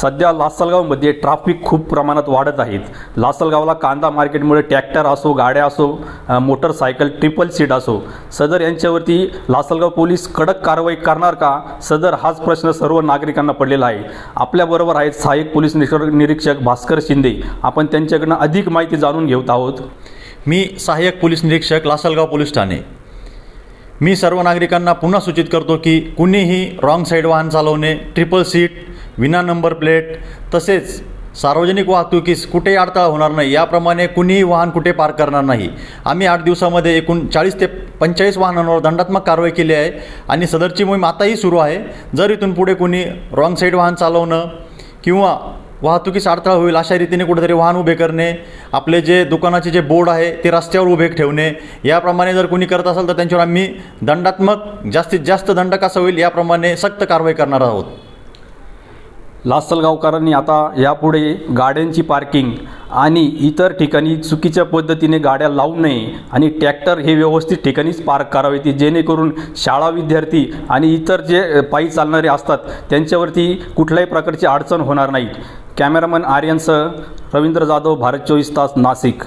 सध्या लासलगावमध्ये ट्राफिक खूप प्रमाणात वाढत आहेत लासलगावला कांदा मार्केटमुळे ट्रॅक्टर असो गाड्या असो मोटरसायकल ट्रिपल सीट असो. सदर यांच्यावरती लासलगाव पोलीस कडक कारवाई करणार का? सदर हाच प्रश्न सर्व नागरिकांना पडलेला आहे. आपल्याबरोबर आहेत सहाय्यक पोलीस निरीक्षक भास्कर शिंदे. आपण त्यांच्याकडनं अधिक माहिती जाणून घेत आहोत. मी सहाय्यक पोलीस निरीक्षक लासलगाव पोलीस ठाणे. मी सर्व नागरिकांना पुन्हा सूचित करतो की कुणीही रॉंग साईड वाहन चालवणे ट्रिपल सीट विना नंबर प्लेट तसेच सार्वजनिक वाहतुकीस कुठेही अडथळा होणार नाही. याप्रमाणे कुणीही वाहन कुठे पार्क करणार नाही. आम्ही आठ दिवसामध्ये एकूण चाळीस ते पंचेचाळीस वाहनांवर दंडात्मक कारवाई केली आहे आणि सदरची मोहीम आताही सुरू आहे. जर इथून पुढे कुणी रॉंग साईड वाहन चालवणं किंवा वाहतुकीस अडथळा होईल अशा रीतीने कुठेतरी वाहन उभे करणे आपले जे दुकानाचे जे बोर्ड आहे ते रस्त्यावर उभे ठेवणे याप्रमाणे जर कोणी करत असेल तर त्यांच्यावर आम्ही दंडात्मक जास्तीत जास्त दंड कसा होईल याप्रमाणे सक्त कारवाई करणार आहोत. लासलगावकरांनी आता यापुढे गाड्यांची पार्किंग आणि इतर ठिकाणी चुकीच्या पद्धतीने गाड्या लावू नये आणि ट्रॅक्टर हे व्यवस्थित ठिकाणीच पार्क करावे ते जेणेकरून शाळा विद्यार्थी आणि इतर जे पायी चालणारे असतात त्यांच्यावरती कुठल्याही प्रकारची अडचण होणार नाही. कॅमेरामन आर्यनसह रवींद्र जाधव भारत चोवीस तास नाशिक.